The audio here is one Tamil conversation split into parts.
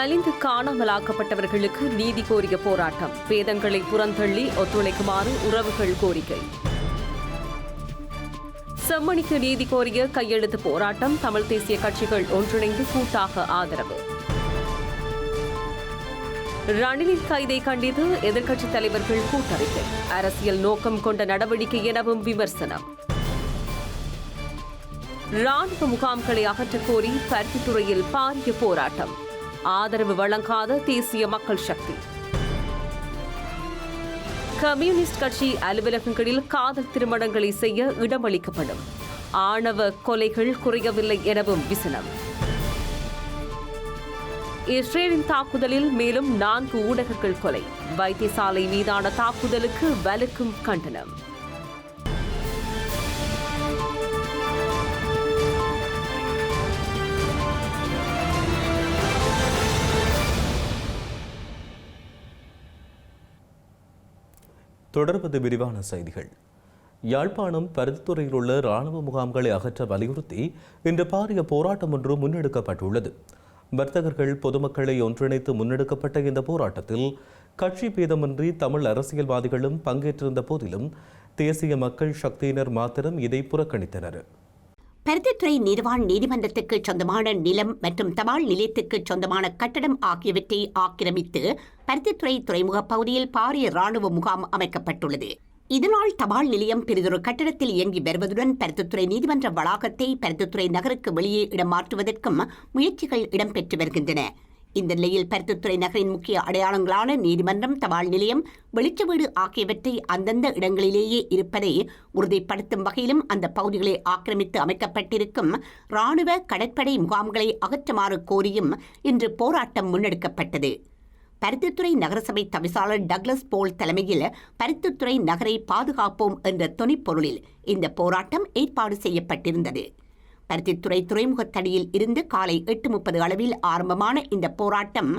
வலிந்து காணாமலாக்கப்பட்டவர்களுக்கு நீதி கோரிய போராட்டம். வேதங்களை புறந்தள்ளி ஒத்துழைக்குமாறு உறவுகள் கோரிக்கை. செம்மணிக்கு நீதி கோரிய கையெழுத்து போராட்டம் தமிழ் தேசிய கட்சிகள் ஒன்றிணைந்து கூட்டாக ஆதரவு. ரணிலின் கைதை கண்டித்து எதிர்க்கட்சித் தலைவர்கள் கூட்டறிக்கை. அரசியல் நோக்கம் கொண்ட நடவடிக்கை எனவும் விமர்சனம். ராணுவ முகாம்களை அகற்றக் கோரி பருத்தித்துறையில் பாரிய போராட்டம். ஆதரவு வழங்காத தேசிய மக்கள் சக்தி. கம்யூனிஸ்ட் கட்சி அலுவலகங்களில் காதல் திருமணங்களை செய்ய இடமளிக்கப்படும். ஆணவ கொலைகள் குறையவில்லை எனவும் விசனம். இஸ்ரேலின் தாக்குதலில் மேலும் நான்கு ஊடகங்கள் கொலை. வைத்தியசாலை மீதான தாக்குதலுக்கு வலுக்கும் கண்டனம். தொடர்வது விரிவான செய்திகள். யாழ்ப்பாணம் பருத்தித்துறையில் உள்ள இராணுவ முகாம்களை அகற்ற வலியுறுத்தி இன்று பாரிய போராட்டம் ஒன்று முன்னெடுக்கப்பட்டுள்ளது. வர்த்தகர்கள் பொதுமக்களை ஒன்றிணைத்து முன்னெடுக்கப்பட்ட இந்த போராட்டத்தில் கட்சி பேதமின்றி தமிழ் அரசியல்வாதிகளும் பங்கேற்றிருந்த போதிலும் தேசிய மக்கள் சக்தியினர் மாத்திரம் இதை புறக்கணித்தனர். பருத்தித்துறை நிர்வாண் நீதிமன்றத்துக்கு சொந்தமான நிலம் மற்றும் தபால் நிலையத்துக்கு சொந்தமான கட்டடம் ஆகியவற்றை ஆக்கிரமித்து பருத்தித்துறை துறைமுக பகுதியில் பாரிய ராணுவ முகாம் அமைக்கப்பட்டுள்ளது. இதனால் தபால் நிலையம் பெரிதொரு கட்டடத்தில் இயங்கி வருவதுடன் பருத்தித்துறை நீதிமன்ற வளாகத்தை பருத்தித்துறை நகருக்கு வெளியே இடம் மாற்றுவதற்கும் முயற்சிகள் இடம்பெற்று வருகின்றன. இந்த நிலையில் பருத்தித்துறை நகரின் முக்கிய அடையாளங்களான நீதிமன்றம் தபால் நிலையம் வெளிச்ச வீடு ஆகியவற்றை அந்தந்த இடங்களிலேயே இருப்பதை உறுதிப்படுத்தும் வகையிலும் அந்த பகுதிகளை ஆக்கிரமித்து அமைக்கப்பட்டிருக்கும் ராணுவ கடற்படை முகாம்களை அகற்றுமாறு கோரியும் இன்று போராட்டம் முன்னெடுக்கப்பட்டது. பருத்தித்துறை நகரசபை தவிசாளர் டக்ளஸ் போல் தலைமையில் பருத்தித்துறை நகரை பாதுகாப்போம் என்ற துணைப்பொருளில் இந்த போராட்டம் ஏற்பாடு செய்யப்பட்டிருந்தது. பருத்தித்துறை துறைமுகத்தடியில் இருந்து காலை எட்டு முப்பது அளவில் ஆரம்பமான இந்த போராட்டம்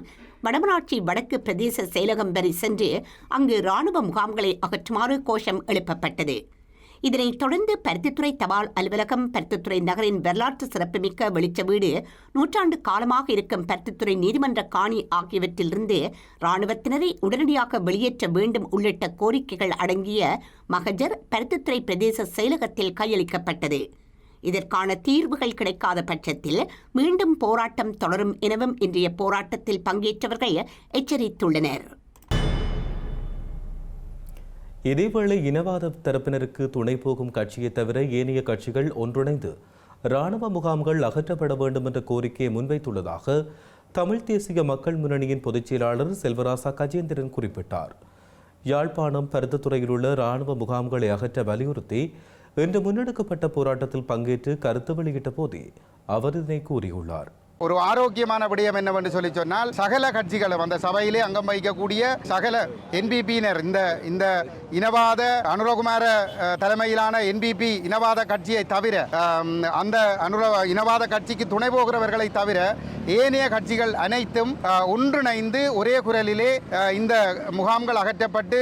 வடமராட்சி வடக்கு பிரதேச செயலகம் வரை சென்று அங்கு ராணுவ முகாம்களை அகற்றுமாறு கோஷம் எழுப்பப்பட்டது. இதனைத் தொடர்ந்து பருத்தித்துறை தபால் அலுவலகம் பருத்தித்துறை நகரின் வரலாற்று சிறப்புமிக்க வெளிச்ச வீடு நூற்றாண்டு காலமாக இருக்கும் பருத்தித்துறை நீதிமன்ற காணி ஆகியவற்றிலிருந்து இராணுவத்தினரை உடனடியாக வெளியேற்ற வேண்டும் உள்ளிட்ட கோரிக்கைகள் அடங்கிய மகஜர் பருத்தித்துறை பிரதேச செயலகத்தில் கையளிக்கப்பட்டது. இதற்கான தீர்வுகள் கிடைக்காத பட்சத்தில் மீண்டும் போராட்டம் தொடரும் எனவும் இன்றைய போராட்டத்தில் பங்கேற்றவர்கள் எச்சரித்துள்ளனர். இதேவேளை இனவாத தரப்பினருக்கு துணை போகும் கட்சியை தவிர ஏனைய கட்சிகள் ஒன்றிணைந்து இராணுவ முகாம்கள் அகற்றப்பட வேண்டும் என்ற கோரிக்கையை முன்வைத்துள்ளதாக தமிழ் தேசிய மக்கள் முன்னணியின் பொதுச் செயலாளர் செல்வராசா கஜேந்திரன் குறிப்பிட்டார். யாழ்ப்பாணம் பருத்தத்துறையில் உள்ள இராணுவ முகாம்களை அகற்ற வலியுறுத்தி இன்று முன்னெடுக்கப்பட்ட போராட்டத்தில் பங்கேற்று கருத்து வெளியிட்ட போதே அவர் இதனை கூறியுள்ளார். ஒரு ஆரோக்கியமான விடயம் என்னவென்று சொல்லி சொன்னால் சகல கட்சிகளும் அந்த சபையிலே அங்கம் வகிக்கக்கூடிய சகல என்பிபியினர் இந்த இந்த இனவாத அனுரகுமார தலைமையிலான என்பிபி இனவாத கட்சியை தவிர அந்த அனுர இனவாத கட்சிக்கு துணை போகிறவர்களை தவிர ஏனைய கட்சிகள் அனைத்தும் ஒன்றிணைந்து ஒரே குரலிலே இந்த முகாம்கள் அகற்றப்பட்டு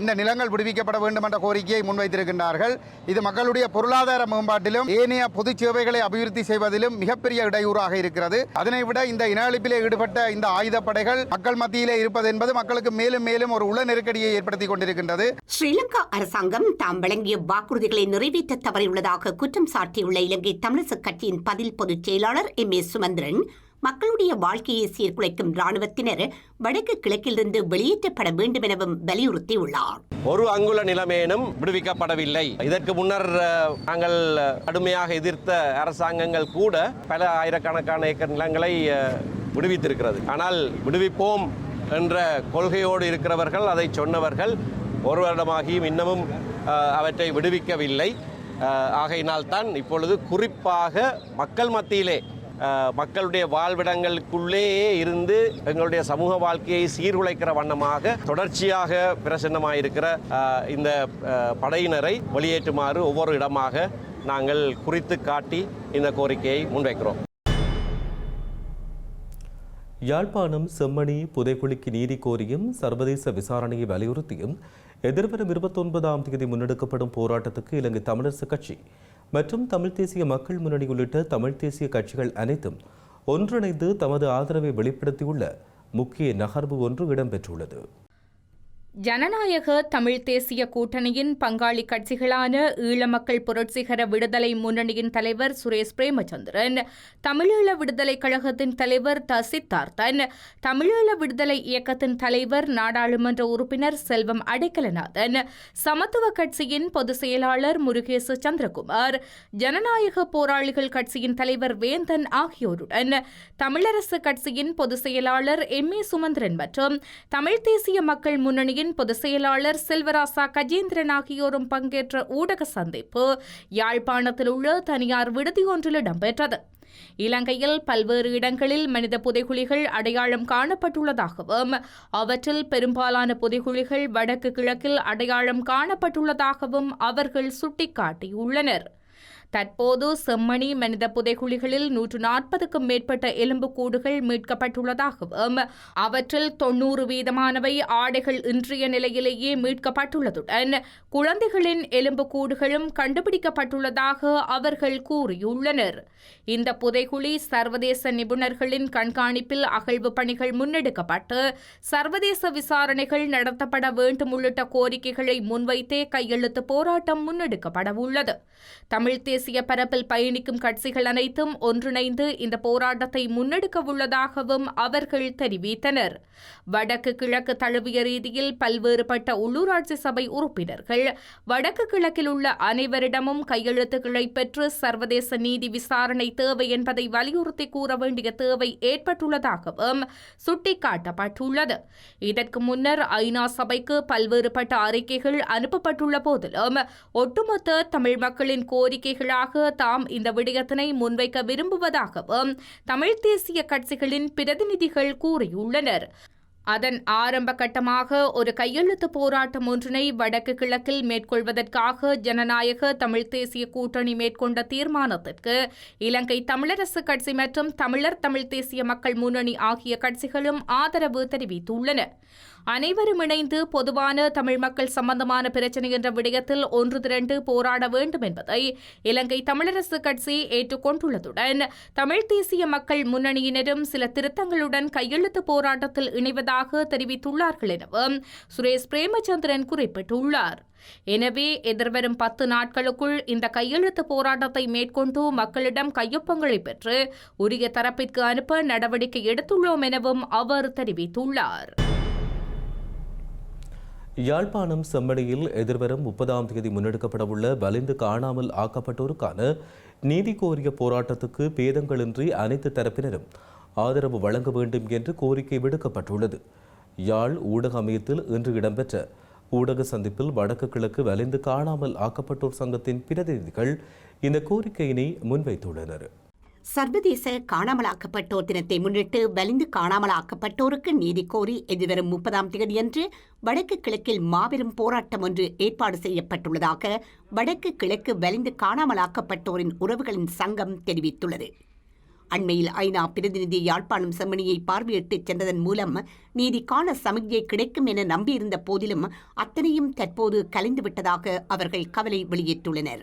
இந்த நிலங்கள் விடுவிக்கப்பட வேண்டும் என்ற கோரிக்கையை முன்வைத்திருக்கின்றார்கள். இது மக்களுடைய பொருளாதார மேம்பாட்டிலும் ஏனைய பொது சேவைகளை அபிவிருத்தி செய்வதிலும் மிகப்பெரிய இடையூறாக இருக்கிறது. அதனை விட இந்த இனஅழிப்பிலே ஈடுபட்ட இந்த ஆயுதப்படைகள் மக்கள் மத்தியிலே இருப்பது என்பது மக்களுக்கு மேலும் மேலும் ஒரு உள நெருக்கடியை ஏற்படுத்தி கொண்டிருக்கின்றது. ஸ்ரீலங்கா அரசாங்கம் தாம் வழங்கிய வாக்குறுதிகளை நிறைவேற்ற தவறியுள்ளதாக குற்றம் சாட்டியுள்ள இலங்கை தமிழிசை கட்சியின் பதில் பொதுச் செயலாளர் எம் ஏ சுமந்திரன் மக்களுடைய வாழ்க்கையை சீர்குலைக்கும் ராணுவத்தினர் வடக்கு கிழக்கிலிருந்து வெளியேற்றப்பட வேண்டும் எனவும் வலியுறுத்தியுள்ளார். ஒரு அங்குல நிலைமையினும் விடுவிக்கப்படவில்லை. இதற்கு முன்னர் நாங்கள் கடுமையாக எதிர்த்த அரசாங்கங்கள் கூட பல ஆயிரக்கணக்கான ஏக்கர் நிலங்களை விடுவித்திருக்கிறது. ஆனால் விடுவிப்போம் என்ற கொள்கையோடு இருக்கிறவர்கள் அதை சொன்னவர்கள் ஒரு வருடமாகியும் இன்னமும் அவற்றை விடுவிக்கவில்லை. ஆகையினால் தான் இப்பொழுது குறிப்பாக மக்கள் மத்தியிலே மக்களுடைய வாழ்விடங்களுக்குள்ளேயே இருந்து எங்களுடைய சமூக வாழ்க்கையை சீர்குலைக்கிற வண்ணமாக தொடர்ச்சியாக பிரசன்னமாயிருக்கிற இந்த படையினரை வெளியேற்றுமாறு ஒவ்வொரு இடமாக நாங்கள் குறித்து காட்டி இந்த கோரிக்கையை முன்வைக்கிறோம். யாழ்ப்பாணம் செம்மணி புதைக்குழிக்கு நீதி கோரியும் சர்வதேச விசாரணையை வலியுறுத்தியும் எதிர்வரும் இருபத்தொன்பதாம் தேதி முன்னெடுக்கப்படும் போராட்டத்துக்கு இலங்கை தமிழரசுக் கட்சி மற்றும் தமிழ் தேசிய மக்கள் முன்னணி உள்ளிட்ட தமிழ் தேசிய கட்சிகள் அனைத்தும் ஒன்றிணைந்து தமது ஆதரவை வெளிப்படுத்தியுள்ள முக்கிய நகர்வு ஒன்று இடம்பெற்றுள்ளது. ஜனநாயக தமிழ் தேசிய கூட்டணியின் பங்காளி கட்சிகளான ஈழமக்கள் புரட்சிகர விடுதலை முன்னணியின் தலைவர் சுரேஷ் பிரேமச்சந்திரன் தமிழீழ விடுதலை கழகத்தின் தலைவர் த சித்தார்த்தன் தமிழீழ விடுதலை இயக்கத்தின் தலைவர் நாடாளுமன்ற உறுப்பினர் செல்வம் அடைக்கலநாதன் சமத்துவ கட்சியின் பொதுச் செயலாளர் முருகேசு சந்திரகுமார் ஜனநாயக போராளிகள் கட்சியின் தலைவர் வேந்தன் ஆகியோருடன் தமிழரசு கட்சியின் பொதுச் செயலாளர் எம் ஏ சுமந்திரன் மற்றும் தமிழ் தேசிய மக்கள் முன்னணியின் பொதுச் செயலாளர் செல்வராசா கஜேந்திரன் ஆகியோரும் பங்கேற்ற ஊடக சந்திப்பு யாழ்ப்பாணத்தில் உள்ள தனியார் விடுதி ஒன்றில் இடம்பெற்றது. இலங்கையில் பல்வேறு இடங்களில் மனித புதைகுழிகள் அடையாளம் காணப்பட்டுள்ளதாகவும் அவற்றில் பெரும்பாலான புதைகுழிகள் வடக்கு கிழக்கில் அடையாளம் காணப்பட்டுள்ளதாகவும் அவர்கள் சுட்டிக்காட்டியுள்ளனர். தற்போது செம்மணி மனித புதைகுழிகளில் நூற்று நாற்பதுக்கும் மேற்பட்ட எலும்புக்கூடுகள் மீட்கப்பட்டுள்ளதாகவும் அவற்றில் தொன்னூறு வீதமானவை ஆடைகள் இன்றைய நிலையிலேயே மீட்கப்பட்டுள்ளதுடன் குழந்தைகளின் எலும்புக்கூடுகளும் கண்டுபிடிக்கப்பட்டுள்ளதாக அவர்கள் கூறியுள்ளனர். இந்த புதைகுழி சர்வதேச நிபுணர்களின் கண்காணிப்பில் அகழ்வு பணிகள் முன்னெடுக்கப்பட்டு சர்வதேச விசாரணைகள் நடத்தப்பட வேண்டும் உள்ளிட்ட கோரிக்கைகளை முன்வைத்தே கையெழுத்து போராட்டம் முன்னெடுக்கப்பட உள்ளது தமிழ் தேசிய பரப்பில் பயணிக்கும் கட்சிகள் அனைத்தும் ஒன்றிணைந்து இந்த போராட்டத்தை முன்னெடுக்க உள்ளதாகவும் அவர்கள் தெரிவித்தனர். வடக்கு கிழக்கு தழுவிய ரீதியில் பல்வேறுபட்ட உள்ளூராட்சி சபை உறுப்பினர்கள் வடக்கு கிழக்கில் உள்ள அனைவரிடமும் கையெழுத்துக்களை பெற்று சர்வதேச நீதி விசாரணை தேவை என்பதை வலியுறுத்தி கூற வேண்டிய தேவை ஏற்பட்டுள்ளதாகவும் சுட்டிக்காட்டப்பட்டுள்ளது. இதற்கு முன்னர் ஐநா சபைக்கு பல்வேறுபட்ட அறிக்கைகள் அனுப்பப்பட்டுள்ள போதிலும் ஒட்டுமொத்த தமிழ் மக்களின் கோரிக்கைகள் கோரிக்கைகளாக தாம் இந்த விடயத்தினை முன்வைக்க விரும்புவதாகவும் தமிழ் தேசிய கட்சிகளின் பிரதிநிதிகள் கூறியுள்ளனர். அதன் ஆரம்ப கட்டமாக ஒரு கையெழுத்து போராட்டம் ஒன்றினை வடக்கு கிழக்கில் மேற்கொள்வதற்காக ஜனநாயக தமிழ் தேசிய கூட்டணி மேற்கொண்ட தீர்மானத்திற்கு இலங்கை தமிழரசு கட்சி மற்றும் தமிழர் தமிழ் தேசிய மக்கள் முன்னணி ஆகிய கட்சிகளும் ஆதரவு தெரிவித்துள்ளன. அனைவரும் இணைந்து பொதுவான தமிழ் மக்கள் சம்பந்தமான பிரச்சினை என்ற விடயத்தில் ஒன்று திரண்டு போராட வேண்டும் என்பதை இலங்கை தமிழரசு கட்சி ஏற்றுக்கொண்டுள்ளதுடன் தமிழ் தேசிய மக்கள் முன்னணியினரும் சில திருத்தங்களுடன் கையெழுத்து போராட்டத்தில் இணைவதாக தெரிவித்துள்ளார்கள் எனவும் சுரேஷ் பிரேமச்சந்திரன் குறிப்பிட்டுள்ளார். எனவே எதிர்வரும் பத்து நாட்களுக்குள் இந்த கையெழுத்து போராட்டத்தை மேற்கொண்டு மக்களிடம் கையொப்பங்களை பெற்று உரிய தரப்பிற்கு அனுப்ப நடவடிக்கை எடுத்துள்ளோம் எனவும் அவர் தெரிவித்துள்ளார். யாழ்ப்பாணம் செம்மணியில் எதிர்வரும் முப்பதாம் தேதி முன்னெடுக்கப்படவுள்ள வலிந்து காணாமல் ஆக்கப்பட்டோருக்கான நீதி கோரிய போராட்டத்துக்கு பேதங்களின்றி அனைத்து தரப்பினரும் ஆதரவு வழங்க வேண்டும் என்று கோரிக்கை விடுக்கப்பட்டுள்ளது. யாழ் ஊடக அமையத்தில் இன்று இடம்பெற்ற ஊடக சந்திப்பில் வடக்கு கிழக்கு வலிந்து காணாமல் ஆக்கப்பட்டோர் சங்கத்தின் பிரதிநிதிகள் இந்த கோரிக்கையினை முன்வைத்துள்ளனர். சர்வதேச காணாமலாக்கப்பட்டோர் தினத்தை முன்னிட்டு வலிந்து காணாமலாக்கப்பட்டோருக்கு நீதி கோரி எதிர்வரும் முப்பதாம் தேதியன்று வடக்கு கிழக்கில் மாபெரும் போராட்டம் ஒன்று ஏற்பாடு செய்யப்பட்டுள்ளதாக வடக்கு கிழக்கு வலிந்து காணாமலாக்கப்பட்டோரின் உறவுகளின் சங்கம் தெரிவித்துள்ளது. அண்மையில் ஐநா பிரதிநிதி யாழ்ப்பாணம் செம்மணியை பார்வையிட்டு சென்றதன் மூலம் நீதிக்கான சமிக்ஞை கிடைக்கும் என நம்பியிருந்த போதிலும் அத்தனையும் தற்போது கலைந்துவிட்டதாக அவர்கள் கவலை வெளியிட்டுள்ளனர்.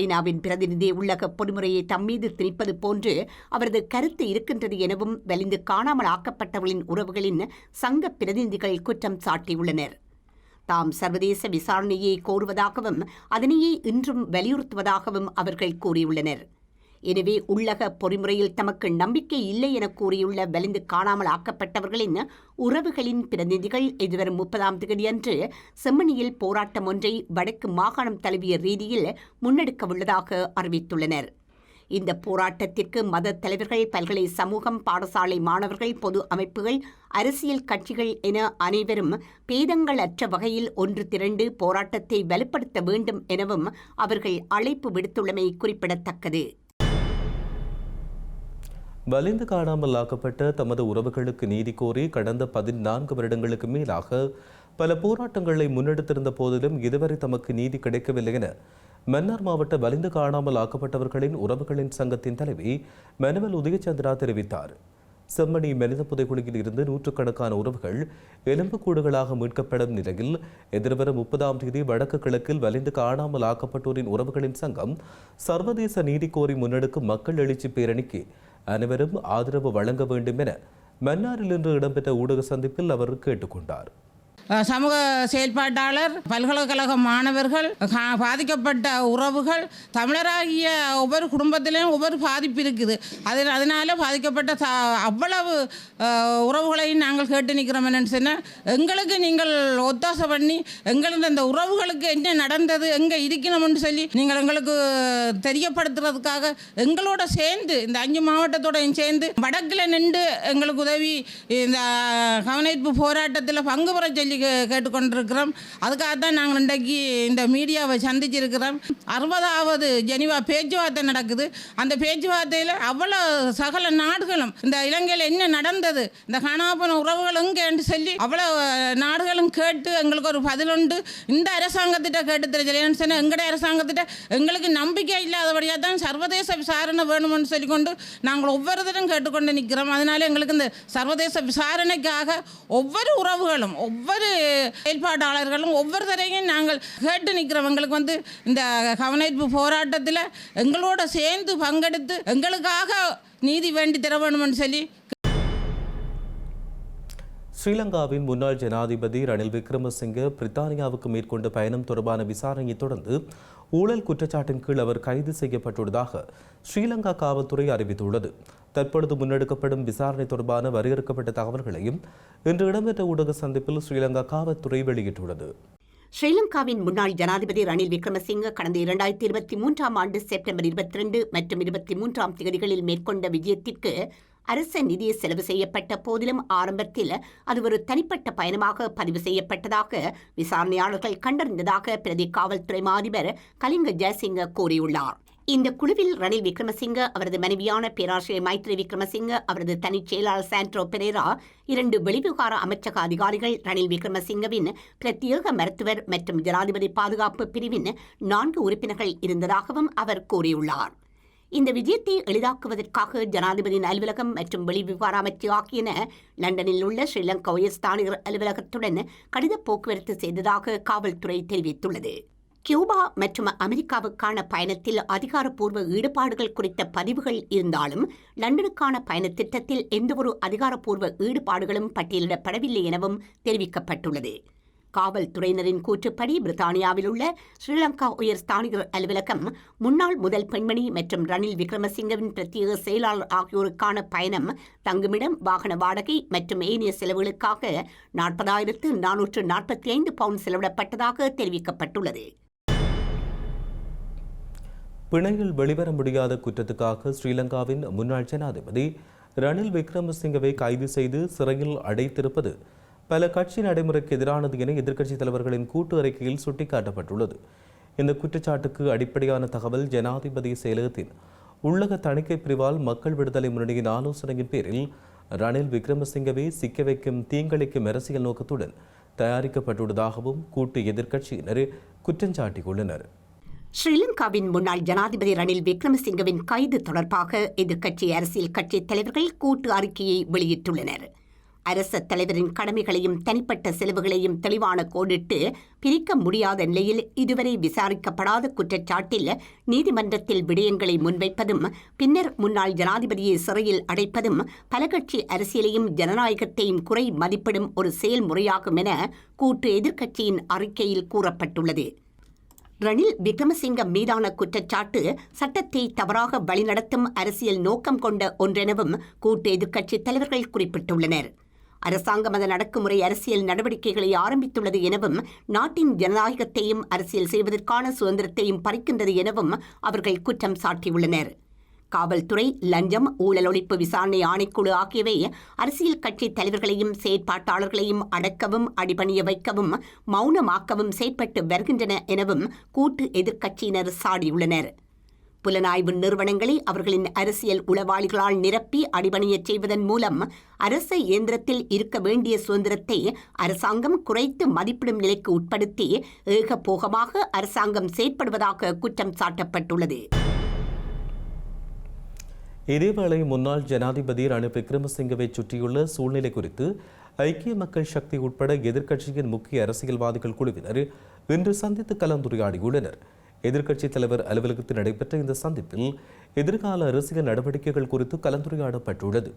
ஐநாவின் பிரதிநிதி உள்ளக பொறிமுறையை தம்மீது திணிப்பது போன்று அவரது கருத்து இருக்கின்றது எனவும் வலிந்து காணாமல் ஆக்கப்பட்டவர்களின் உறவுகளின் சங்க பிரதிநிதிகள் குற்றம் சாட்டியுள்ளனர். தாம் சர்வதேச விசாரணையை கோருவதாகவும் அதனையே இன்றும் வலியுறுத்துவதாகவும் அவர்கள் கூறியுள்ளனர். எனவே உள்ளக பொறிமுறையில் தமக்கு நம்பிக்கை இல்லை என கூறியுள்ள வலிந்து காணாமல் ஆக்கப்பட்டவர்களின் உறவுகளின் பிரதிநிதிகள் எதிர்வரும் முப்பதாம் தேதியன்று செம்மணியில் போராட்டம் ஒன்றை வடக்கு மாகாணம் தழுவிய ரீதியில் முன்னெடுக்கவுள்ளதாக அறிவித்துள்ளனர். இந்த போராட்டத்திற்கு மத தலைவர்கள் பல்கலை சமூகம் பாடசாலை மாணவர்கள் பொது அமைப்புகள் அரசியல் கட்சிகள் என அனைவரும் பேதங்கள் அற்ற வகையில் ஒன்று திரண்டு போராட்டத்தை வலுப்படுத்த வேண்டும் எனவும் அவர்கள் அழைப்பு விடுத்துள்ளமை குறிப்பிடத்தக்கது. வலிந்து காணாமல் ஆக்கப்பட்ட தமது உறவுகளுக்கு நீதி கோரி கடந்த பதினான்கு வருடங்களுக்கு மேலாக பல போராட்டங்களை முன்னெடுத்திருந்த போதிலும் இதுவரை தமக்கு நீதி கிடைக்கவில்லை என மன்னார் மாவட்ட வலிந்து காணாமல் ஆக்கப்பட்டவர்களின் உறவுகளின் சங்கத்தின் தலைவி மனுவல் உதயச்சந்திரா தெரிவித்தார். செம்மணி மனித புதைக்குழியில் இருந்து நூற்றுக்கணக்கான உறவுகள் எலும்புக்கூடுகளாக மீட்கப்படும் நிலையில் எதிர்வரும் முப்பதாம் தேதி வடக்கு கிழக்கில் வலிந்து காணாமல் ஆக்கப்பட்டோரின் உறவுகளின் சங்கம் சர்வதேச நீதி கோரி முன்னெடுக்கும் மக்கள் எழுச்சி பேரணிக்கு அனைவரும் ஆதரவு வழங்க வேண்டும் என மன்னாரில் இன்று இடம்பெற்ற ஊடக சந்திப்பில் அவர் கேட்டுக்கொண்டார். சமூக செயல்பாட்டாளர் பல்கலைக்கழக மாணவர்கள் பாதிக்கப்பட்ட உறவுகள் தமிழராகிய ஒவ்வொரு குடும்பத்திலையும் ஒவ்வொரு பாதிப்பு இருக்குது. அது அதனால் பாதிக்கப்பட்ட அவ்வளவு உறவுகளையும் நாங்கள் கேட்டு நிற்கிறோம் என்னன்னு சொன்னால் எங்களுக்கு நீங்கள் ஒத்தாசை பண்ணி எங்களுக்கு அந்த உறவுகளுக்கு என்ன நடந்தது எங்கே இருக்கணும்னு சொல்லி நீங்கள் எங்களுக்கு தெரியப்படுத்துறதுக்காக எங்களோட சேர்ந்து இந்த அஞ்சு மாவட்டத்தோடையும் சேர்ந்து வடக்கில் நின்று எங்களுக்கு உதவி இந்த கவனிப்பு போராட்டத்தில் பங்கு பெற சொல்லி கே- கேட்டுக்கொண்டிருக்கிறோம். அதுக்காக தான் நாங்கள் இன்றைக்கு இந்த மீடியாவை சந்திச்சிருக்கிறோம். அறுபதாவது ஜெனிவா பேச்சுவார்த்தை நடக்குது. அந்த பேச்சுவார்த்தையில் அவ்வளோ சகல நாடுகளும் இந்த இலங்கையில் என்ன நடந்தது இந்த காணாப்பன உறவுகள் எங்கேன்னு சொல்லி அவ்வளோ நாடுகளும் கேட்டு எங்களுக்கு ஒரு பதிலுண்டு இந்த அரசாங்கத்திட்ட கேட்டு தெரிஞ்சு சொன்னால் எங்களுடைய அரசாங்கத்திட்ட எங்களுக்கு நம்பிக்கை இல்லாதபடியாக தான் சர்வதேச விசாரணை வேணும்னு சொல்லிக்கொண்டு நாங்கள் ஒவ்வொருத்தரும் கேட்டுக்கொண்டு நிற்கிறோம். அதனால எங்களுக்கு இந்த சர்வதேச விசாரணைக்காக ஒவ்வொரு உறவுகளும் ஒவ்வொரு செயல்பாட்டாளர்களும் ஒவ்வொருத்தரையும் நாங்கள் கேட்டு நிற்கிறவங்களுக்கு வந்து இந்த கவனிப்பு போராட்டத்தில் எங்களோட சேர்ந்து பங்கெடுத்து எங்களுக்காக நீதி வேண்டி தர வேணும்னு சொல்லி ஸ்ரீலங்காவின் முன்னாள் ஜனாதிபதி ரணில் விக்ரமசிங்க பிரித்தானியாவுக்கு மேற்கொண்ட பயணம் தொடர்பான விசாரணையை தொடர்ந்து ஊழல் குற்றச்சாட்டின் கீழ் அவர் கைது செய்யப்பட்டுள்ளதாக ஸ்ரீலங்கா காவல்துறை அறிவித்துள்ளது. தற்பொழுது முன்னெடுக்கப்படும் விசாரணை தொடர்பான வரையறுக்கப்பட்ட தகவல்களையும் இன்று இடம்பெற்ற ஊடக சந்திப்பில் ஸ்ரீலங்கா காவல்துறை வெளியிட்டுள்ளது. ஸ்ரீலங்காவின் முன்னாள் ஜனாதிபதி ரணில் விக்ரமசிங்க கடந்த இரண்டாயிரத்தி இருபத்தி மூன்றாம் ஆண்டு செப்டம்பர் இருபத்தி ரெண்டு மற்றும் இருபத்தி மூன்றாம் தேதிகளில் மேற்கொண்ட விஜயத்திற்கு அரச நிதி செலவு செய்யப்பட்ட போதிலும் ஆரம்பத்தில் அது ஒரு தனிப்பட்ட பயணமாக பதிவு செய்யப்பட்டதாக விசாரணையாளர்கள் கண்டறிந்ததாக பிரதி காவல்துறை அதிபர் கலிங்க ஜெயசிங்க கூறியுள்ளார். இந்த குழுவில் ரணில் விக்ரமசிங்க அவரது மனைவியான பேராசிரியர் மைத்ரி விக்ரமசிங்க அவரது தனிச் செயலாளர் சாண்ட்ரோ பெரேரா இரண்டு வெளிவிவகார அமைச்சக அதிகாரிகள் ரணில் விக்ரமசிங்கவின் பிரத்யேக மருத்துவர் மற்றும் ஜனாதிபதி பாதுகாப்பு பிரிவின் நான்கு உறுப்பினர்கள் இருந்ததாகவும் அவர் கூறியுள்ளார். இந்த விஜயத்தை எளிதாக்குவதற்காக ஜனாதிபதியின் அலுவலகம் மற்றும் வெளிவிவகார அமைச்சு ஆகியன லண்டனில் உள்ள ஸ்ரீலங்கா உயர்ஸ்தானிகர் அலுவலகத்துடன் கடித போக்குவரத்து செய்ததாக காவல்துறை தெரிவித்துள்ளது. கியூபா மற்றும் அமெரிக்காவுக்கான பயணத்தில் அதிகாரப்பூர்வ ஈடுபாடுகள் குறித்த பதிவுகள் இருந்தாலும் லண்டனுக்கான பயண திட்டத்தில் எந்தவொரு அதிகாரப்பூர்வ ஈடுபாடுகளும் பட்டியலிடப்படவில்லை எனவும் தெரிவிக்கப்பட்டுள்ளது. காவல்துறையினரின் கூற்றுப்படி பிரித்தானியாவில் உள்ள ஸ்ரீலங்கா உயர் ஸ்தானிகர் அலுவலகம் முன்னாள் முதல் பெண்மணி மற்றும் ரணில் விக்ரமசிங்கவின் பிரத்யேக செயலாளர் ஆகியோருக்கான பயணம் தங்குமிடம் வாகன வாடகை மற்றும் ஏனைய செலவுகளுக்காக நாற்பதாயிரத்து நானூற்று நாற்பத்தி ஐந்து பவுண்ட் செலவிடப்பட்டதாக தெரிவிக்கப்பட்டுள்ளது. பிணையில் வெளிவர முடியாத குற்றத்துக்காக ஸ்ரீலங்காவின் முன்னாள் ஜனாதிபதி ரணில் விக்ரமசிங்கவை கைது செய்து சிறையில் அடைத்திருப்பது பல கட்சி நடைமுறைக்கு எதிரானது என எதிர்க்கட்சித் தலைவர்களின் கூட்டு அறிக்கையில் சுட்டிக்காட்டப்பட்டுள்ளது. இந்த குற்றச்சாட்டுக்கு அடிப்படையான தகவல் ஜனாதிபதி செயலகத்தின் உள்ளக தணிக்கை பிரிவால் மக்கள் விடுதலை முன்னணியின் ஆலோசனையின் பேரில் ரணில் விக்ரமசிங்கவை சிக்க வைக்கும் தீங்களிக்கும் அரசியல் நோக்கத்துடன் தயாரிக்கப்பட்டுள்ளதாகவும் கூட்டு எதிர்க்கட்சியினர் குற்றஞ்சாட்டியுள்ளனர் ஸ்ரீலங்காவின் முன்னாள் ஜனாதிபதி ரணில் விக்ரமசிங்கவின் கைது தொடர்பாக எதிர்க்கட்சி அரசியல் கட்சி தலைவர்கள் கூட்டு அறிக்கையை வெளியிட்டுள்ளனர். அரச தலைவரின் கடமைகளையும் தனிப்பட்ட செலவுகளையும் தெளிவான கோடிட்டு பிரிக்க முடியாத நிலையில் இதுவரை விசாரிக்கப்படாத குற்றச்சாட்டில் நீதிமன்றத்தில் விடயங்களை முன்வைப்பதும் பின்னர் முன்னாள் ஜனாதிபதியை சிறையில் அடைப்பதும் பல கட்சி அரசியலையும் ஜனநாயகத்தையும் குறை மதிப்பிடும் ஒரு செயல்முறையாகும் என கூட்டு எதிர்க்கட்சியின் அறிக்கையில் கூறப்பட்டுள்ளது. ரணில் விக்ரமசிங்கம் மீதான குற்றச்சாட்டு சட்டத்தை தவறாக வழிநடத்தும் அரசியல் நோக்கம் கொண்ட ஒன்றெனவும் கூட்டு எதிர்க்கட்சித் தலைவர்கள் குறிப்பிட்டுள்ளனர். அரசாங்கம் அதன் அடக்குமுறை அரசியல் நடவடிக்கைகளை ஆரம்பித்துள்ளது எனவும் நாட்டின் ஜனநாயகத்தையும் அரசியல் செய்வதற்கான சுதந்திரத்தையும் பறிக்கின்றது எனவும் அவர்கள் குற்றம் சாட்டியுள்ளனர். காவல்துறை லஞ்சம் ஊழல் ஒழிப்பு விசாரணை ஆணைக்குழு ஆகியவை அரசியல் கட்சி தலைவர்களையும் செயற்பாட்டாளர்களையும் அடக்கவும் அடிபணிய வைக்கவும் மௌனமாக்கவும் செயற்பட்டு வருகின்றன எனவும் கூட்டு எதிர்க்கட்சியினர் சாடியுள்ளனர். புலனாய்வு நிறுவனங்களை அவர்களின் அரசியல் உளவாளிகளால் நிரப்பி அடிபணியச் செய்வதன் மூலம் அரச இயந்திரத்தில் இருக்க வேண்டிய சுதந்திரத்தை அரசாங்கம் குறைத்து மதிப்பிடும் நிலைக்கு உட்படுத்தி ஏகபோகமாக அரசாங்கம் செயற்படுவதாக குற்றம் சாட்டப்பட்டுள்ளது. இதேவேளை முன்னாள் ஜனாதிபதி ரணில் விக்ரமசிங்கவை சுற்றியுள்ள சூழ்நிலை குறித்து ஐக்கிய மக்கள் சக்தி உட்பட எதிர்க்கட்சியின் முக்கிய அரசியல்வாதிகள் குழுவினர் இன்று சந்தித்து கலந்துரையாடியுள்ளனர். எதிர்க்கட்சித் தலைவர் அலுவலகத்தில் நடைபெற்ற இந்த சந்திப்பில் எதிர்கால அரசியல் நடவடிக்கைகள் குறித்து கலந்துரையாடப்பட்டுள்ளது.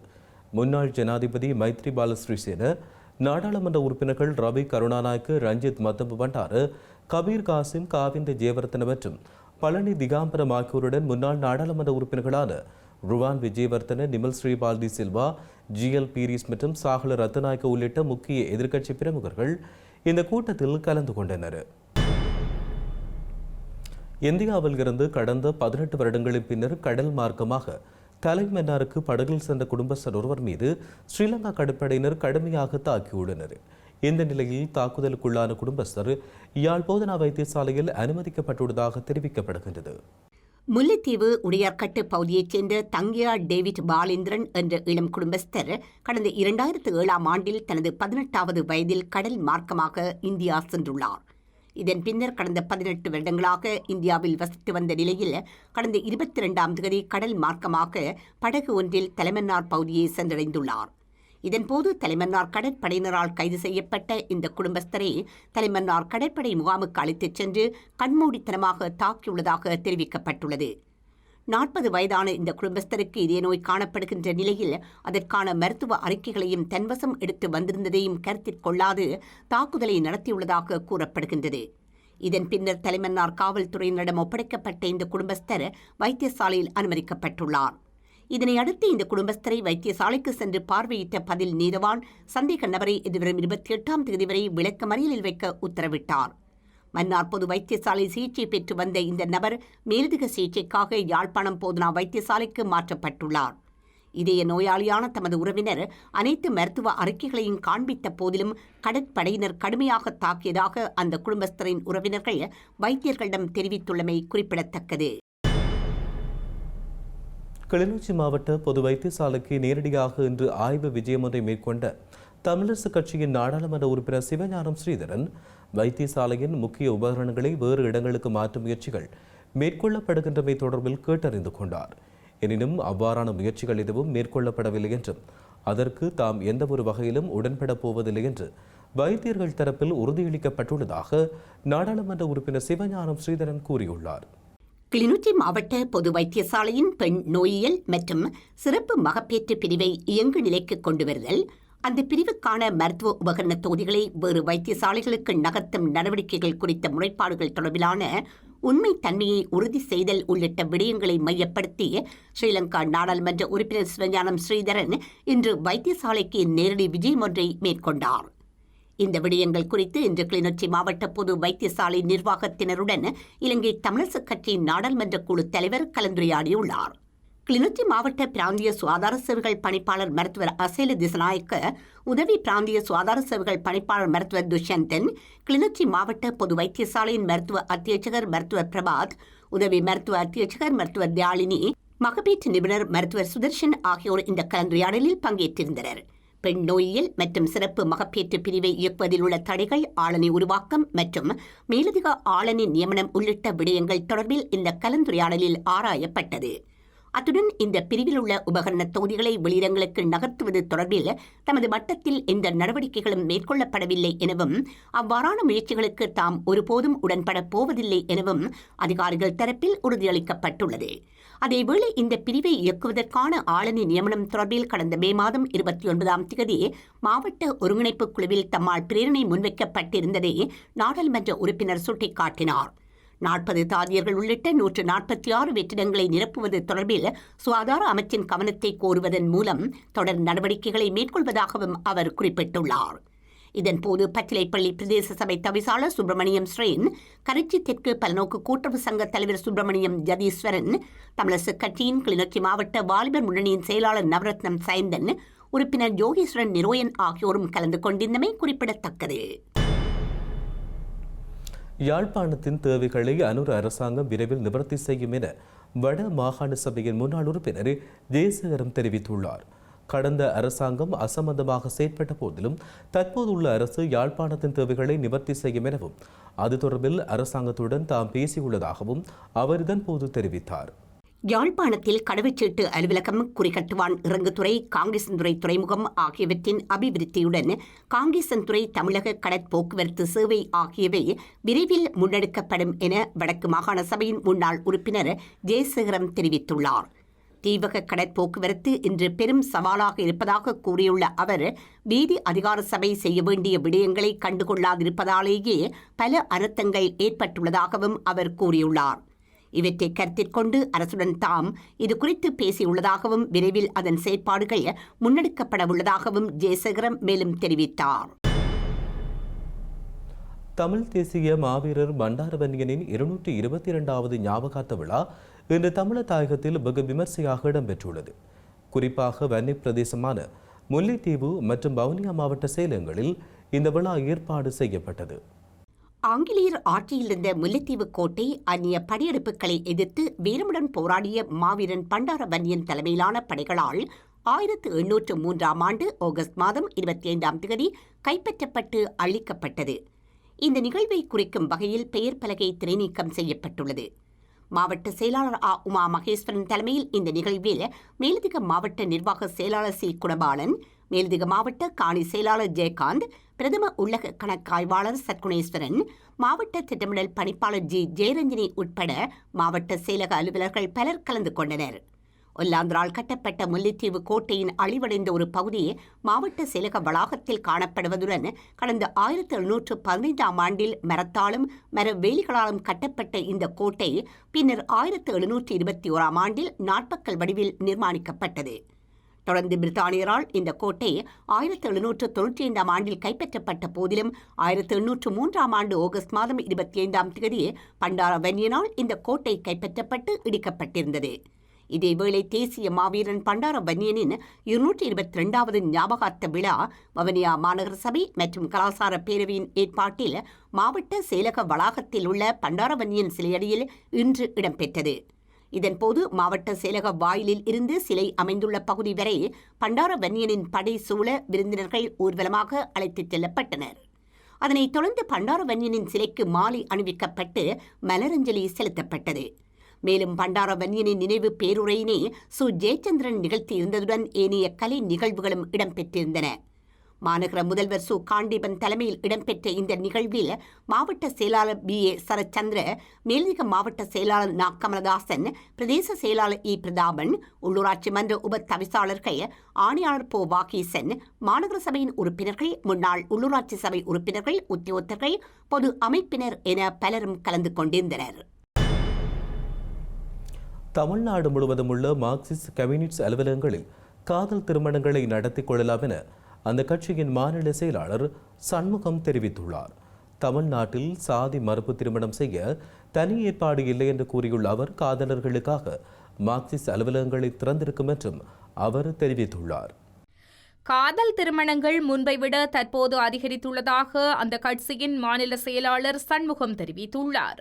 முன்னாள் ஜனாதிபதி மைத்ரிபால ஸ்ரீசேன நாடாளுமன்ற உறுப்பினர்கள் ரவி கருணாநாயக்கு ரஞ்சித் மத்தம்பு பண்டாறு கபீர் காசிம் காவிந்த ஜெயவர்த்தன மற்றும் பழனி திகாம்பரம் ஆகியோருடன் முன்னாள் நாடாளுமன்ற உறுப்பினர்களான ருவான் விஜயவர்தன நிமல் ஸ்ரீபால்தி சில்வா ஜிஎல் பீரிஸ் மற்றும் சாகல ரத்தநாயக்க உள்ளிட்ட முக்கிய எதிர்க்கட்சி பிரமுகர்கள் இந்த கூட்டத்தில் கலந்து கொண்டனர். இந்தியாவில் இருந்து கடந்த பதினெட்டு வருடங்களின் பின்னர் கடல் மார்க்கமாக தலைமன்னாருக்கு படகில் சென்ற குடும்பஸ்தர் ஒருவர் மீது ஸ்ரீலங்கா கடற்படையினர் கடுமையாக தாக்கியுள்ளனர் இந்த நிலையில் தாக்குதலுக்குள்ளான குடும்பஸ்தர் யாழ் போதனா வைத்தியசாலையில் அனுமதிக்கப்பட்டுள்ளதாக தெரிவிக்கப்படுகின்றது. முல்லைத்தீவு உடையார்கட்டு பகுதியைச் சேர்ந்த தங்கியா டேவிட் பாலேந்திரன் என்ற இளம் குடும்பஸ்தர் கடந்த இரண்டாயிரத்து ஏழாம் ஆண்டில் தனது பதினெட்டாவது வயதில் கடல் மார்க்கமாக இந்தியா சென்றுள்ளார். இதன் பின்னர் கடந்த பதினெட்டு வருடங்களாக இந்தியாவில் வசித்து வந்த நிலையில் கடந்த இருபத்தி இரண்டாம் தேதி கடல் மார்க்கமாக படகு ஒன்றில் தலைமன்னார் பகுதியை சென்றடைந்துள்ளார். இதன்போது தலைமன்னார் கடற்படையினரால் கைது செய்யப்பட்ட இந்த குடும்பஸ்தரை தலைமன்னார் கடற்படை முகாமுக்கு அழைத்துச் சென்று கண்மூடித்தனமாக தாக்கியுள்ளதாக தெரிவிக்கப்பட்டுள்ளது. நாற்பது வயதான இந்த குடும்பஸ்தருக்கு இதே நோய் காணப்படுகின்ற நிலையில் அதற்கான மருத்துவ அறிக்கைகளையும் தன்வசம் எடுத்து வந்திருந்ததையும் கருத்தில் கொள்ளாது தாக்குதலை நடத்தியுள்ளதாக கூறப்படுகின்றது. இதன் பின்னர் தலைமன்னார் காவல்துறையினரிடம் ஒப்படைக்கப்பட்ட இந்த குடும்பஸ்தர் வைத்தியசாலையில் அனுமதிக்கப்பட்டுள்ளார். இதனை அடுத்து இந்த குடும்பஸ்தரை வைத்தியசாலைக்கு சென்று பார்வையிட்ட பதில் நீதவான் சந்தேக நபரை எதிர்வரும் இருபத்தி எட்டாம் தேதி வரை விளக்கமறியலில் வைக்க உத்தரவிட்டார். மன்னார் பொது வைத்தியசாலை சிகிச்சை பெற்று வந்த இந்த நபர் மேலதிக சிகிச்சைக்காக யாழ்ப்பாணம் போதனா வைத்தியசாலைக்கு மாற்றப்பட்டுள்ளார். இதய நோயாளியான தமது உறவினர் அனைத்து மருத்துவ அறிக்கைகளையும் காண்பித்த போதிலும் கடற்படையினர் கடுமையாக தாக்கியதாக அந்த குடும்பஸ்தரின் உறவினர்கள் வைத்தியர்களிடம் தெரிவித்துள்ளமை குறிப்பிடத்தக்கது. கிளிநொச்சி மாவட்ட பொது வைத்தியசாலைக்கு நேரடியாக இன்று ஆய்வு விஜயம் ஒன்றை மேற்கொண்ட தமிழரசு கட்சியின் நாடாளுமன்ற உறுப்பினர் சிவஞானம் ஸ்ரீதரன் வைத்தியசாலையின் முக்கிய உபகரணங்களை வேறு இடங்களுக்கு மாற்றும் முயற்சிகள் மேற்கொள்ளப்படுகின்றமை தொடர்பில் கேட்டறிந்து கொண்டார். எனினும் அவ்வாறான முயற்சிகள் எதுவும் மேற்கொள்ளப்படவில்லை என்றும் அதற்கு தாம் எந்தவொரு வகையிலும் உடன்படப் போவதில்லை என்று வைத்தியர்கள் தரப்பில் உறுதியளிக்கப்பட்டுள்ளதாக நாடாளுமன்ற உறுப்பினர் சிவஞானம் ஸ்ரீதரன் கூறியுள்ளார். கிளிநொச்சி மாவட்ட பொது வைத்தியசாலையின் பெண் நோயியல் மற்றும் சிறப்பு மகப்பேற்று பிரிவை இயங்கு நிலைக்கு கொண்டு வருதல் அந்த பிரிவுக்கான மருத்துவ உபகரண தொகுதிகளை வேறு வைத்தியசாலைகளுக்கு நகர்த்தும் நடவடிக்கைகள் குறித்த முறைப்பாடுகள் தொடர்பிலான உண்மை தன்மையை உறுதி செய்தல் உள்ளிட்ட விடயங்களை மையப்படுத்தி ஸ்ரீலங்கா நாடாளுமன்ற உறுப்பினர் சிவஞானம் ஸ்ரீதரன் இன்று வைத்தியசாலைக்கு நேரடி விஜயம் ஒன்றை மேற்கொண்டார். இந்த விடயங்கள் குறித்து இன்று கிளிநொச்சி மாவட்ட பொது வைத்தியசாலை நிர்வாகத்தினருடன் இலங்கை தமிழரசுக் கட்சியின் நாடாளுமன்ற குழு தலைவர் கலந்துரையாடியுள்ளார். கிளிநொச்சி மாவட்ட பிராந்திய சுகாதார சேவைகள் பணிப்பாளர் மருத்துவர் அசேல திசநாயக்க உதவி பிராந்திய சுகாதார சேவைகள் பணிப்பாளர் மருத்துவர் துஷ்யந்தன் கிளிநொச்சி மாவட்ட பொது வைத்தியசாலையின் மருத்துவ அத்தியட்சகர் மருத்துவர் பிரபாத் உதவி மருத்துவ அத்தியட்சகர் மருத்துவர் தியாளினி மகப்பீட்டு நிபுணர் மருத்துவர் சுதர்ஷன் ஆகியோர் இந்த கலந்துரையாடலில் பங்கேற்றிருந்தனர். பெண் நோயியல் மற்றும் சிறப்பு மகப்பேற்று பிரிவை இயக்குவதில் உள்ள தடைகள் ஆளணி உருவாக்கம் மற்றும் மேலதிக ஆளணி நியமனம் உள்ளிட்ட விடயங்கள் தொடர்பில் இந்த கலந்துரையாடலில் ஆராயப்பட்டது. அத்துடன் இந்த பிரிவில் உள்ள உபகரண தொகுதிகளை வெளியிடங்களுக்கு நகர்த்துவது தொடர்பில் தமது மட்டத்தில் எந்த நடவடிக்கைகளும் மேற்கொள்ளப்படவில்லை எனவும் அவ்வாறான முயற்சிகளுக்கு தாம் ஒருபோதும் உடன்படப் போவதில்லை எனவும் அதிகாரிகள் தரப்பில் உறுதியளிக்கப்பட்டுள்ளது. அதேவேளை இந்த பிரிவை இயக்குவதற்கான ஆளணி நியமனம் தொடர்பில் கடந்த மே மாதம் இருபத்தி ஒன்பதாம் தேதி மாவட்ட ஒருங்கிணைப்பு குழுவில் தம்மால் பிரேரணை முன்வைக்கப்பட்டிருந்ததை நாடாளுமன்ற உறுப்பினர் சுட்டிக்காட்டினார். நாற்பது தாதியர்கள் உள்ளிட்ட நூற்று நாற்பத்தி ஆறு வெற்றிடங்களை நிரப்புவது தொடர்பில் சுகாதார அமைச்சின் கவனத்தை கோருவதன் மூலம் தொடர் நடவடிக்கைகளை மேற்கொள்வதாகவும் அவர் குறிப்பிட்டுள்ளார். இதன்போது பச்சிலைப்பள்ளி பிரதேச சபை தவிசாளர் சுப்பிரமணியம் ஸ்ரீன் கரைச்சி தெற்கு பலநோக்கு கூட்டுறவு சங்க தலைவர் சுப்பிரமணியம் ஜதீஸ்வரன் தமிழரசு கட்சியின் கிளிநொச்சி மாவட்ட வாலிபர் முன்னணியின் செயலாளர் நவரத்னம் சைந்தன் உறுப்பினர் யோகீஸ்வரன் நிரோயன் ஆகியோரும் கலந்து கொண்டிருந்தமை குறிப்பிடத்தக்கது. யாழ்ப்பாணத்தின் தேவைகளை அனுர அரசாங்கம் விரைவில் நிவர்த்தி செய்யும் என வட மாகாண சபையின் முன்னாள் உறுப்பினர் ஜெயசேகரம் தெரிவித்துள்ளார். கடந்த அரசாங்கம் அசம்பந்தமாக செயற்பட்ட போதிலும் தற்போதுள்ள அரசு யாழ்ப்பாணத்தின் தேவைகளை நிவர்த்தி செய்யும் எனவும் அது தொடர்பில் அரசாங்கத்துடன் தாம் பேசியுள்ளதாகவும் அவர் இதன்போது தெரிவித்தார். யாழ்ப்பாணத்தில் கடவுச்சீட்டு அலுவலகம் குறிகட்டுவான் இறங்குதுறை காங்கேசன்துறை துறைமுகம் ஆகியவற்றின் அபிவிருத்தியுடன் காங்கேசன்துறை தமிழக கடற்போக்குவரத்து சேவை ஆகியவை விரைவில் முன்னெடுக்கப்படும் என வடக்கு மாகாண சபையின் முன்னாள் உறுப்பினர் ஜெயசேகரம் தெரிவித்துள்ளார். தீவக கடற்போக்குவரத்து இன்று பெரும் சவாலாக இருப்பதாக கூறியுள்ள அவர் வீதி அதிகார சபை செய்ய வேண்டிய விடயங்களை கண்டுகொள்ளாதிருப்பதாலேயே பல அனர்த்தங்கள் ஏற்பட்டுள்ளதாகவும் அவர் கூறியுள்ளார். இவற்றை கருத்தில் கொண்டு அரசுடன் தாம் இது குறித்து பேசியுள்ளதாகவும் விரைவில் அதன் செயற்பாடுகள் முன்னெடுக்கப்பட உள்ளதாகவும் ஜெயசேகரம் மேலும் தெரிவித்தார். தமிழ் தேசிய மாவீரர் பண்டாரவன்யனின் இருநூற்றி இருபத்தி இரண்டாவது ஞாபகார்த்த விழா இன்று தமிழர் தாயகத்தில் வெகு விமர்சையாக இடம்பெற்றுள்ளது. குறிப்பாக வன்னி பிரதேசமான முல்லைத்தீவு மற்றும் வவுனியா மாவட்ட சேலங்களில் இந்த விழா ஏற்பாடு செய்யப்பட்டது. ஆங்கிலேயர் ஆட்சியில் இருந்த முல்லைத்தீவு கோட்டை அந்நிய படையெடுப்புகளை எதிர்த்து வீரமுடன் போராடிய மாவீரன் பண்டார வன்னியன் தலைமையிலான படைகளால் ஆயிரத்து எண்ணூற்று மூன்றாம் ஆண்டு ஆகஸ்ட் மாதம் இருபத்தி ஐந்தாம் தேதி கைப்பற்றப்பட்டு அழிக்கப்பட்டது. இந்த நிகழ்வை குறிக்கும் வகையில் பெயர் பலகை திரைநீக்கம் செய்யப்பட்டுள்ளது. மாவட்ட செயலாளர் ஆ. உமா மகேஸ்வரன் தலைமையில் இந்த நிகழ்வில் மேலதிக மாவட்ட நிர்வாக செயலாளர் சி. குணபாலன் மேலதிக மாவட்ட காணி செயலாளர் ஜெயகாந்த் பிரதம உள்ளக கணக்காய்வாளர் சத்குணேஸ்வரன் மாவட்ட திட்டமிடல் பணிப்பாளர் ஜி. ஜெயரஞ்சினி உட்பட மாவட்ட செயலக அலுவலர்கள் பலர் கலந்து கொண்டனர். ஒல்லாந்தரால் கட்டப்பட்ட முல்லைத்தீவு கோட்டையின் அழிவடைந்த ஒரு பகுதி மாவட்ட செயலக வளாகத்தில் காணப்படுவதுடன் கடந்த ஆயிரத்தி எழுநூற்று பதினைந்தாம் ஆண்டில் மரத்தாலும் மர வேலிகளாலும் கட்டப்பட்ட இந்த கோட்டை பின்னர் ஆயிரத்து எழுநூற்றி இருபத்தி ஓராம் ஆண்டில் நாட்பக்கல் வடிவில் நிர்மாணிக்கப்பட்டது. தொடர்ந்து பிரித்தானியரால் இந்த கோட்டை ஆயிரத்தி எழுநூற்று தொன்னூற்றி ஐந்தாம் ஆண்டில் கைப்பற்றப்பட்ட போதிலும் ஆயிரத்தி எழுநூற்று மூன்றாம் ஆண்டு ஆகஸ்ட் மாதம் இருபத்தி ஐந்தாம் தேதி பண்டார வன்னியனால் இந்த கோட்டை கைப்பற்றப்பட்டு இடிக்கப்பட்டிருந்தது. இதேவேளை தேசிய மாவீரன் பண்டார வன்னியனின் இருநூற்றி இருபத்தி ரெண்டாவது ஞாபகார்த்த விழா வவனியா மாநகர சபை மற்றும் கலாசார பேரவையின் ஏற்பாட்டில் மாவட்ட செயலக வளாகத்தில் உள்ள பண்டாரவன்னியன் சிலையடியில் இன்று இடம்பெற்றது. இதன்போது மாவட்ட செயலக வாயிலில் இருந்து சிலை அமைந்துள்ள பகுதி வரை பண்டார வன்னியனின் படை சூழ விருந்தினர்கள் ஊர்வலமாக அழைத்துச் செல்லப்பட்டனர். அதனைத் தொடர்ந்து பண்டார வன்னியனின் சிலைக்கு மாலை அணிவிக்கப்பட்டு மலரஞ்சலி செலுத்தப்பட்டது. மேலும் பண்டார வன்னியனின் நினைவு பேருரையினை சு. ஜெயச்சந்திரன் நிகழ்த்தியிருந்ததுடன் ஏனைய கலை நிகழ்வுகளும் இடம்பெற்றிருந்தன. மாநகர முதல்வர் சு. காண்டீபன் தலைமையில் இடம்பெற்ற இந்த நிகழ்வில் மாவட்ட செயலாளர் பி. ஏ. சரச்சந்திர மேலதிக மாவட்ட செயலாளர் நா. கமலதாசன் பிரதேச செயலாளர் இ. பிரதாபன் உள்ளூராட்சி மன்ற உப தவிசாளர்கள் ஆணையாளர் போ. வாகீசன் மாநகர சபையின் உறுப்பினர்கள் முன்னாள் உள்ளூராட்சி சபை உறுப்பினர்கள் உத்தியோகத்தர்கள் பொது அமைப்பினர் என பலரும் கலந்து கொண்டிருந்தனர். தமிழ்நாடு முழுவதும் உள்ள மார்க்சிஸ்ட் கம்யூனிஸ்ட் அலுவலகங்களில் காதல் திருமணங்களை நடத்தி கொள்ளலாம் என அந்த கட்சியின் மாநில செயலாளர் சண்முகம் தெரிவித்துள்ளார். தமிழ்நாட்டில் சாதி மறுப்பு திருமணம் செய்ய தனி ஏற்பாடு இல்லை என்று கூறியுள்ள அவர் காதலர்களுக்காக மார்க்சிஸ்ட் அலுவலகங்களை திறந்திருக்கும் என்றும் அவர் தெரிவித்துள்ளார். காதல் திருமணங்கள் முன்பை விட தற்போது அதிகரித்துள்ளதாக அந்த கட்சியின் மாநில செயலாளர் சண்முகம் தெரிவித்துள்ளார்.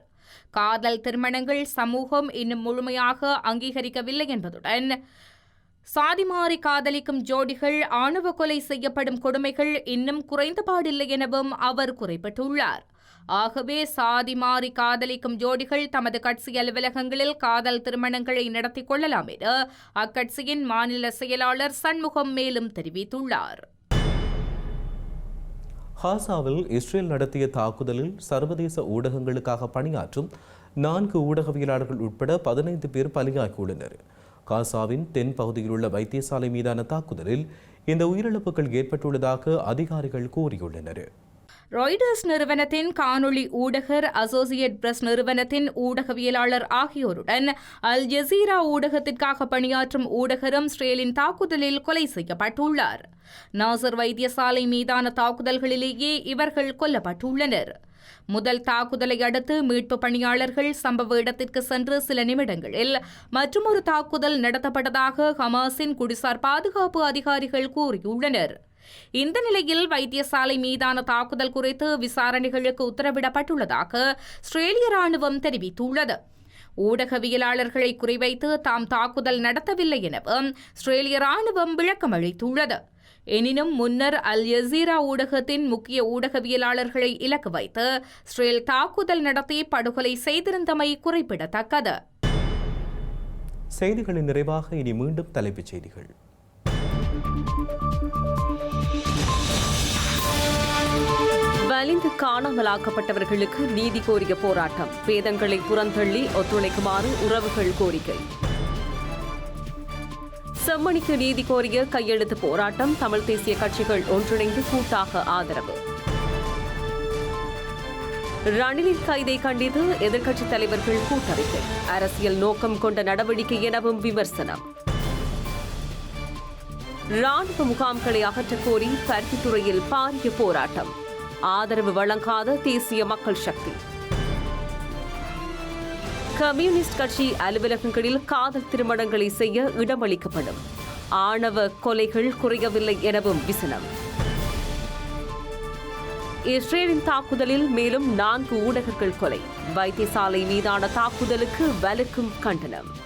காதல் திருமணங்கள் சமூகம் இன்னும் முழுமையாக அங்கீகரிக்கவில்லை என்பதுடன் சாதி மாறி காதலிக்கும் ஜோடிகள் ஆணவ கொலை செய்யப்படும் கொடுமைகள் இன்னும் குறைந்தபாடில்லை எனவும் அவர் குறிப்பிட்டுள்ளார். ஆகவே சாதி மாறி காதலிக்கும் ஜோடிகள் தமது கட்சி அலுவலகங்களில் காதல் திருமணங்களை நடத்திக் கொள்ளலாம் என அக்கட்சியின் மாநில செயலாளர் சண்முகம் மேலும் தெரிவித்துள்ளார். ஹாசாவில் இஸ்ரேல் நடத்திய தாக்குதலில் சர்வதேச ஊடகங்களுக்காக பணியாற்றும் நான்கு ஊடகவியலாளர்கள் உட்பட பதினைந்து பேர் பலியாகியுள்ளனர். காசாவின் தென் பகுதியில் உள்ள வைத்தியசாலை மீதான தாக்குதலில் இந்த உயிரிழப்புகள் ஏற்பட்டுள்ளதாக அதிகாரிகள் கூறியுள்ளனர். ராய்டர்ஸ் நிறுவனத்தின் காணொளி ஊடகர் அசோசியேட் பிரஸ் நிறுவனத்தின் ஊடகவியலாளர் ஆகியோருடன் அல் ஜசீரா ஊடகத்திற்காக பணியாற்றும் ஊடகரும் ஸ்ரேலின் தாக்குதலில் கொலை செய்யப்பட்டுள்ளார். நாசர் வைத்தியசாலை மீதான தாக்குதல்களிலேயே இவர்கள் கொல்லப்பட்டுள்ளனர். முதல் தாக்குதலை அடுத்து மீட்பு பணியாளர்கள் சம்பவ இடத்திற்கு சென்று சில நிமிடங்களில் மற்றொரு தாக்குதல் நடத்தப்பட்டதாக ஹமாஸின் குடிசார் பாதுகாப்பு அதிகாரிகள் கூறியுள்ளனர். இந்த நிலையில் வைத்தியசாலை மீதான தாக்குதல் குறித்து விசாரணைகளுக்கு உத்தரவிடப்பட்டுள்ளதாக இஸ்ரேலிய ராணுவம் தெரிவித்துள்ளது. ஊடகவியலாளர்களை குறிவைத்து தாம் தாக்குதல் நடத்தவில்லை எனவும் இஸ்ரேலிய ராணுவம் விளக்கமளித்துள்ளது. எனினும் முன்னர் அல் ஜசீரா ஊடகத்தின் முக்கிய ஊடகவியலாளர்களை இலக்கு வைத்து இஸ்ரேல் தாக்குதல் நடத்தி படுகொலை செய்திருந்தமை குறிப்பிடத்தக்கது. செய்திகளின் நிறைவாக இனி மீண்டும் தலைப்புச் செய்திகள். வலிந்து காணாமலாக்கப்பட்டவர்களுக்கு நீதி கோரிய போராட்டம். வேதங்களை புறந்தள்ளி ஒத்துழைக்குமாறு உறவுகள் கோரிக்கை. செம்மணிக்கு நீதி கோரிய கையெழுத்து போராட்டம் தமிழ் தேசிய கட்சிகள் ஒன்றிணைந்து கூட்டாக ஆதரவு. ரணிலின் கைதை கண்டித்து எதிர்க்கட்சித் தலைவர்கள் கூட்டறிக்கை. அரசியல் நோக்கம் கொண்ட நடவடிக்கை எனவும் விமர்சனம். ராணுவ முகாம்களை அகற்றக் கோரி பருத்தித்துறையில் பாரிய போராட்டம். ஆதரவு வழங்காத தேசிய மக்கள் சக்தி. கம்யூனிஸ்ட் கட்சி அலுவலகங்களில் காதல் திருமணங்களை செய்ய இடமளிக்கப்படும். ஆணவ கொலைகள் குறையவில்லை எனவும் விசனம். இஸ்ரேலின் தாக்குதலில் மேலும் நான்கு ஊடகர்கள் கொலை. வைத்தியசாலை மீதான தாக்குதலுக்கு வலுக்கும் கண்டனம்.